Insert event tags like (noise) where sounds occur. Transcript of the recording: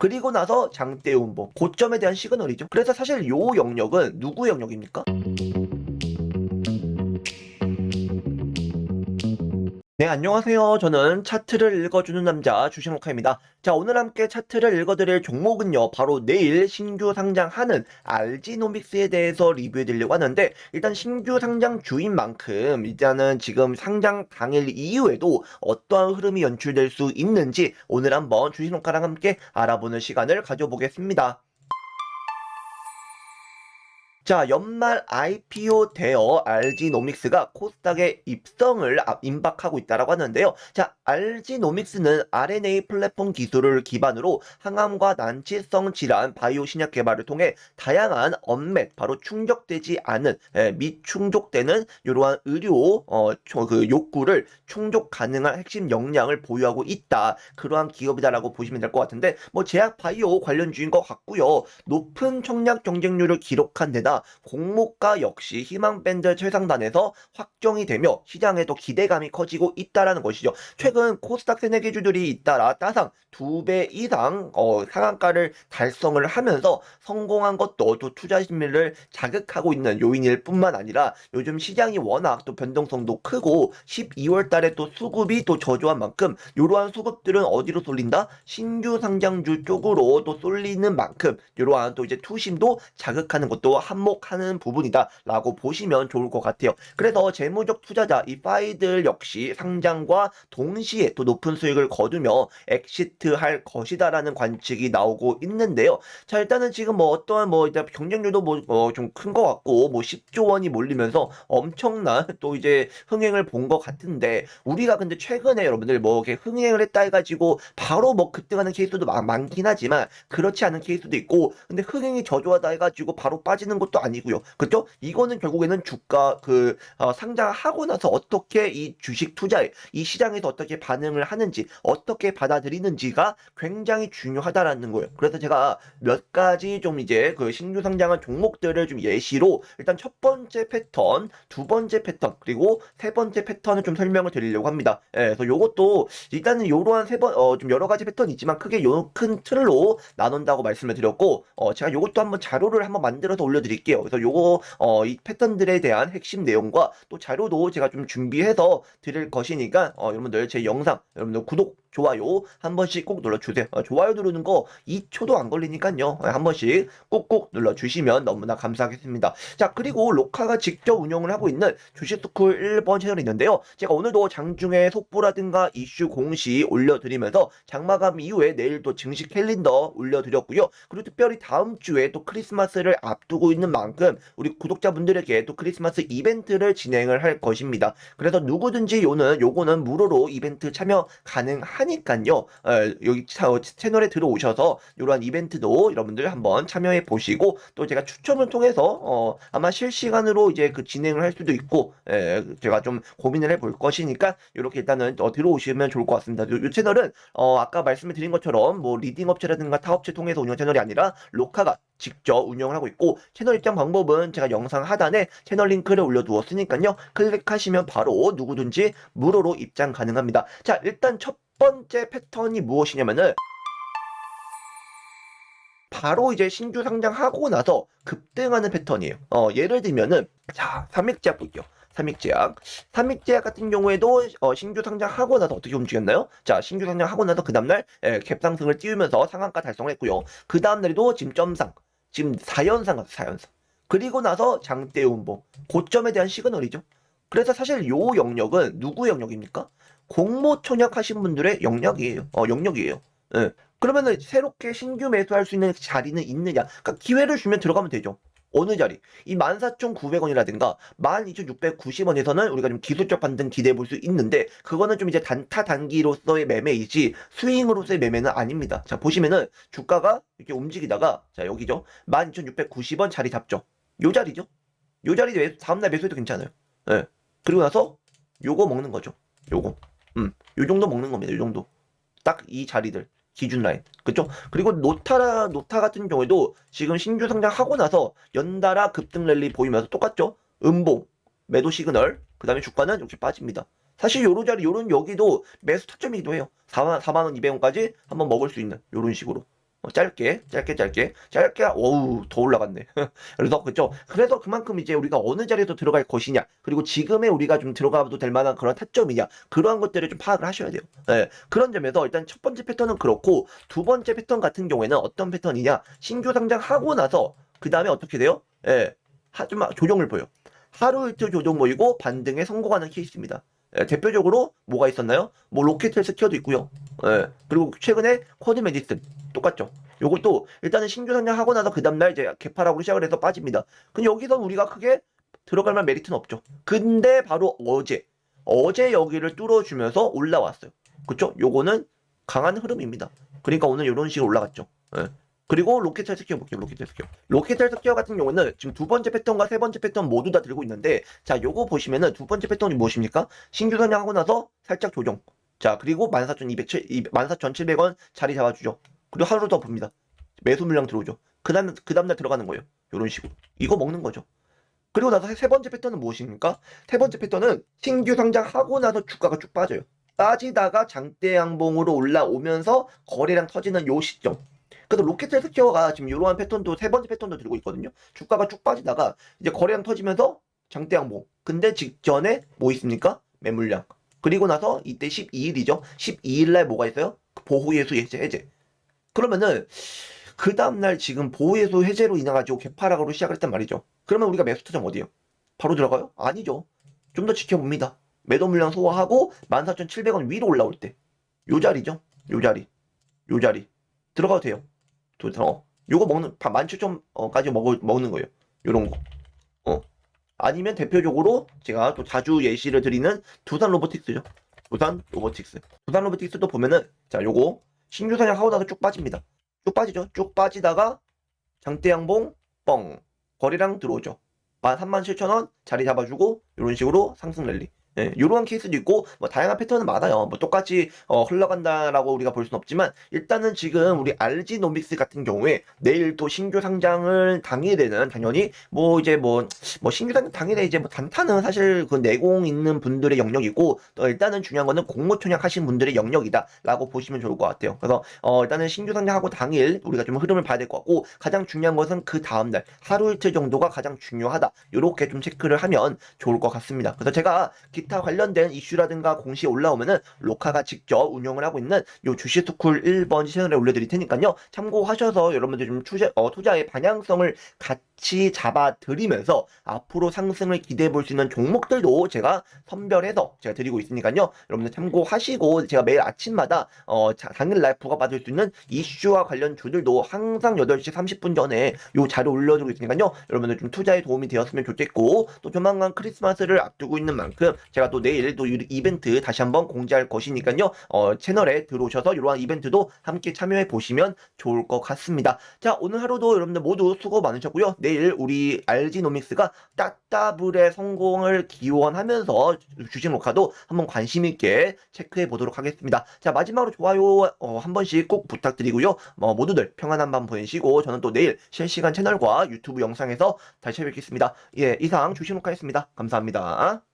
그리고 나서 장대 운봉 고점에 대한 시그널이죠. 그래서 사실 요 영역은 누구 영역입니까? 네, 안녕하세요. 저는 차트를 읽어주는 남자 주신록화입니다. 자, 오늘 함께 차트를 읽어드릴 종목은요, 바로 내일 신규 상장하는 알지노믹스에 대해서 리뷰해드리려고 하는데, 일단 신규 상장 주인 만큼, 일단은 지금 상장 당일 이후에도 어떠한 흐름이 연출될 수 있는지 오늘 한번 주신록화랑 함께 알아보는 시간을 가져보겠습니다. 자, 연말 IPO 되어 RG노믹스가 코스닥에 입성을 앞- 임박하고 있다라고 하는데요. 자, RG노믹스는 RNA 플랫폼 기술을 기반으로 항암과 난치성 질환 바이오 신약 개발을 통해 다양한 언맷, 바로 충족되지 않은, 예, 미충족되는 이러한 의료, 어, 초- 그 욕구를 충족 가능한 핵심 역량을 보유하고 있다. 그러한 기업이다라고 보시면 될 것 같은데, 뭐 제약 바이오 관련 주인 것 같고요. 높은 청약 경쟁률을 기록한 데다 공모가 역시 희망밴드 최상단에서 확정이 되며 시장에도 기대감이 커지고 있다라는 것이죠. 최근 코스닥 세네기주들이 잇따라 따상 두 배 이상 어, 상한가를 달성을 하면서 성공한 것도 또 투자 심리를 자극하고 있는 요인일 뿐만 아니라 요즘 시장이 워낙 또 변동성도 크고 12월 달에 또 수급이 또 저조한 만큼 이러한 수급들은 어디로 쏠린다? 신규 상장주 쪽으로 또 쏠리는 만큼 이러한 또 이제 투심도 자극하는 것도 한몫 하는 부분이다라고 보시면 좋을 것 같아요. 그래서 재무적 투자자 이 파이들 역시 상장과 동시에 또 높은 수익을 거두며 엑시트할 것이다라는 관측이 나오고 있는데요. 자 일단은 지금 뭐 어떠한 뭐 일단 경쟁률도 뭐 좀 큰 것 같고 뭐 10조 원이 몰리면서 엄청난 (laughs) 또 이제 흥행을 본 것 같은데 우리가 근데 최근에 여러분들 뭐 이렇게 흥행을 했다 해가지고 바로 뭐 급등하는 케이스도 많, 많긴 하지만 그렇지 않은 케이스도 있고 근데 흥행이 저조하다 해가지고 바로 빠지는 것도 아니고요. 그죠? 이거는 결국에는 주가 그 어, 상장하고 나서 어떻게 이 주식 투자에 이 시장에서 어떻게 반응을 하는지 어떻게 받아들이는지가 굉장히 중요하다라는 거예요. 그래서 제가 몇 가지 좀 이제 그 신규 상장한 종목들을 좀 예시로 일단 첫 번째 패턴, 두 번째 패턴, 그리고 세 번째 패턴을 좀 설명을 드리려고 합니다. 예, 그래서 요것도 일단은 요러한 세 번, 어, 좀 여러 가지 패턴이 있지만 크게 요 큰 틀로 나눈다고 말씀을 드렸고, 어, 제가 요것도 한번 자료를 한번 만들어서 올려드릴게요. 그래서 요거, 어, 이 패턴들에 대한 핵심 내용과 또 자료도 제가 좀 준비해서 드릴 것이니까, 어, 여러분들 제 영상, 여러분들 구독, 좋아요 한 번씩 꼭 눌러주세요. 어, 좋아요 누르는 거 2초도 안 걸리니까요. 어, 한 번씩 꾹꾹 눌러주시면 너무나 감사하겠습니다. 자, 그리고 로카가 직접 운영을 하고 있는 주식스쿨 1번 채널이 있는데요. 제가 오늘도 장중에 속보라든가 이슈 공시 올려드리면서 장마감 이후에 내일 또 증시 캘린더 올려드렸고요. 그리고 특별히 다음 주에 또 크리스마스를 앞두고 있는 만큼 우리 구독자분들에게 또 크리스마스 이벤트를 진행을 할 것입니다. 그래서 누구든지 요는 요거는 무료로 이벤트 참여 가능 하니까요. 어, 여기 차- 어, 채널에 들어오셔서 이러한 이벤트도 여러분들 한번 참여해 보시고 또 제가 추첨을 통해서 어, 아마 실시간으로 이제 그 진행을 할 수도 있고 예, 제가 좀 고민을 해볼 것이니까 이렇게 일단은 어, 들어오시면 좋을 것 같습니다. 요, 요 채널은 어, 아까 말씀을 드린 것처럼 뭐 리딩 업체라든가 타 업체 통해서 운영 채널이 아니라 로카가 직접 운영을 하고 있고 채널 입장 방법은 제가 영상 하단에 채널 링크를 올려두었으니까요. 클릭하시면 바로 누구든지 무료로 입장 가능합니다. 자, 일단 첫 번째 패턴이 무엇이냐면은 바로 이제 신규 상장하고 나서 급등하는 패턴이에요. 어, 예를 들면은 자, 삼익제약 볼게요. 삼익제약. 삼익제약 같은 경우에도 어, 신규 상장하고 나서 어떻게 움직였나요? 자, 신규 상장하고 나서 그 다음날 예, 갭상승을 띄우면서 상한가 달성을 했고요. 그 다음날에도 지금 점상, 지금 4연상 같아요, 4연상. 그리고 나서 장대 운봉, 고점에 대한 시그널이죠. 그래서 사실 요 영역은 누구 영역입니까? 공모 청약하신 분들의 영역이에요. 어, 영역이에요. 예. 그러면은 새롭게 신규 매수할 수 있는 자리는 있느냐? 그러니까 기회를 주면 들어가면 되죠. 어느 자리? 이 14,900원이라든가 12,690원에서는 우리가 좀 기술적 반등 기대해 볼 수 있는데 그거는 좀 이제 단타 단기로서의 매매이지 스윙으로서의 매매는 아닙니다. 자, 보시면은 주가가 이렇게 움직이다가 자, 여기죠. 12,690원 자리 잡죠. 요 자리죠. 요 자리 매수, 다음 날 매수해도 괜찮아요. 예. 그리고 나서 요거 먹는 거죠. 요거. 음. 요 정도 먹는 겁니다. 요 정도. 딱 이 자리들. 기준 라인. 그쵸? 그리고 노타라, 노타 같은 경우에도 지금 신규 상장하고 나서 연달아 급등 랠리 보이면서 똑같죠? 음봉, 매도 시그널, 그 다음에 주가는 이렇게 빠집니다. 사실 요런 자리, 요런 여기도 매수 타점이기도 해요. 4만, 4만원 200원까지 한번 먹을 수 있는 요런 식으로. 어, 짧게, 짧게, 짧게, 짧게, 어우, 더 올라갔네. (laughs) 그래서, 그죠? 그래서 그만큼 이제 우리가 어느 자리에서 들어갈 것이냐, 그리고 지금에 우리가 좀 들어가도 될 만한 그런 타점이냐, 그러한 것들을 좀 파악을 하셔야 돼요. 예, 그런 점에서 일단 첫 번째 패턴은 그렇고, 두 번째 패턴 같은 경우에는 어떤 패턴이냐, 신규 상장하고 나서, 그 다음에 어떻게 돼요? 예, 하, 좀 조정을 보여. 하루 이틀 조정 보이고 반등에 성공하는 케이스입니다. 예, 대표적으로 뭐가 있었나요? 뭐 로켓 스퀘어도 있고요. 예, 그리고 최근에 쿼드 메디슨 똑같죠. 요것도 일단은 신규 상장하고 나서 그 다음날 이제 개파라고 시작을 해서 빠집니다. 근데 여기서 우리가 크게 들어갈 만 메리트는 없죠. 근데 바로 어제 어제 여기를 뚫어주면서 올라왔어요. 그쵸? 요거는 강한 흐름입니다. 그러니까 오늘 이런 식으로 올라갔죠. 예. 그리고 로켓 스퀘어 볼게요. 로켓 스퀘어. 로켓 스퀘어 같은 경우는 지금 두 번째 패턴과 세 번째 패턴 모두 다 들고 있는데 자 요거 보시면은 두 번째 패턴이 무엇입니까? 신규 상장하고 나서 살짝 조정. 자 그리고 14,200, 14,700원 자리 잡아주죠. 그리고 하루 더 봅니다. 매수 물량 들어오죠. 그 다음, 그 다음날 들어가는 거예요. 이런 식으로. 이거 먹는 거죠. 그리고 나서 세 번째 패턴은 무엇입니까? 세 번째 패턴은 신규 상장하고 나서 주가가 쭉 빠져요. 빠지다가 장대 양봉으로 올라오면서 거래량 터지는 요 시점. 그래서 로켓 헬스케어가 지금 이러한 패턴도 세 번째 패턴도 들고 있거든요. 주가가 쭉 빠지다가 이제 거래량 터지면서 장대 양봉. 근데 직전에 뭐 있습니까? 매물량. 그리고 나서 이때 12일이죠. 12일 날 뭐가 있어요? 보호 예수 해제 해제. 그러면은 그 다음날 지금 보호예수 해제로 인해 가지고 개파락으로 시작을 했단 말이죠. 그러면 우리가 매수 투정 어디요? 바로 들어가요? 아니죠. 좀 더 지켜봅니다. 매도 물량 소화하고 14,700원 위로 올라올 때. 요 자리죠. 요 자리. 요 자리. 들어가도 돼요. 도, 어. 요거 먹는, 17,000원까지 먹, 먹는 거예요. 요런 거. 어. 아니면 대표적으로 제가 또 자주 예시를 드리는 두산 로보틱스죠. 두산 로보틱스. 두산 로보틱스도 보면은, 자, 요거 신규 사냥 하고 나서 쭉 빠집니다. 쭉 빠지죠. 쭉 빠지다가 장대 양봉 뻥 거래량 들어오죠. 37,000원 자리 잡아주고 이런 식으로 상승 랠리. 예, 이러한 케이스도 있고 뭐 다양한 패턴은 많아요. 뭐 똑같이 어, 흘러간다라고 우리가 볼 수는 없지만 일단은 지금 우리 RG 노믹스 같은 경우에 내일 또 신규 상장을 당일에는 당연히 뭐 이제 뭐, 뭐 신규 상장 당일에 이제 뭐 단타는 사실 그 내공 있는 분들의 영역이고 또 일단은 중요한 거는 공모 청약 하신 분들의 영역이다라고 보시면 좋을 것 같아요. 그래서 어, 일단은 신규 상장하고 당일 우리가 좀 흐름을 봐야 될 것 같고 가장 중요한 것은 그 다음 날 하루 이틀 정도가 가장 중요하다. 이렇게 좀 체크를 하면 좋을 것 같습니다. 그래서 제가 기타 관련된 이슈라든가 공시에 올라오면은 로카가 직접 운영을 하고 있는 요 주식스쿨 1번 채널에 올려드릴 테니까요. 참고하셔서 여러분들 좀 투자, 어, 투자의 방향성을 같이 잡아드리면서 앞으로 상승을 기대해 볼 수 있는 종목들도 제가 선별해서 제가 드리고 있으니까요. 여러분들 참고하시고 제가 매일 아침마다 어, 자, 당일날 부과받을 수 있는 이슈와 관련 주들도 항상 8시 30분 전에 요 자료 올려주고 있으니까요. 여러분들 좀 투자에 도움이 되었으면 좋겠고 또 조만간 크리스마스를 앞두고 있는 만큼 제가 또 내일 또 이- 이벤트 다시 한번 공지할 것이니까요. 어, 채널에 들어오셔서 이러한 이벤트도 함께 참여해 보시면 좋을 것 같습니다. 자, 오늘 하루도 여러분들 모두 수고 많으셨고요. 내일 우리 RG노믹스가 따따블의 성공을 기원하면서 주식 녹화도 한번 관심 있게 체크해 보도록 하겠습니다. 자, 마지막으로 좋아요 어, 한 번씩 꼭 부탁드리고요. 어, 모두들 평안한 밤 보내시고 저는 또 내일 실시간 채널과 유튜브 영상에서 다시 뵙겠습니다. 예, 이상 주식 녹화였습니다. 감사합니다.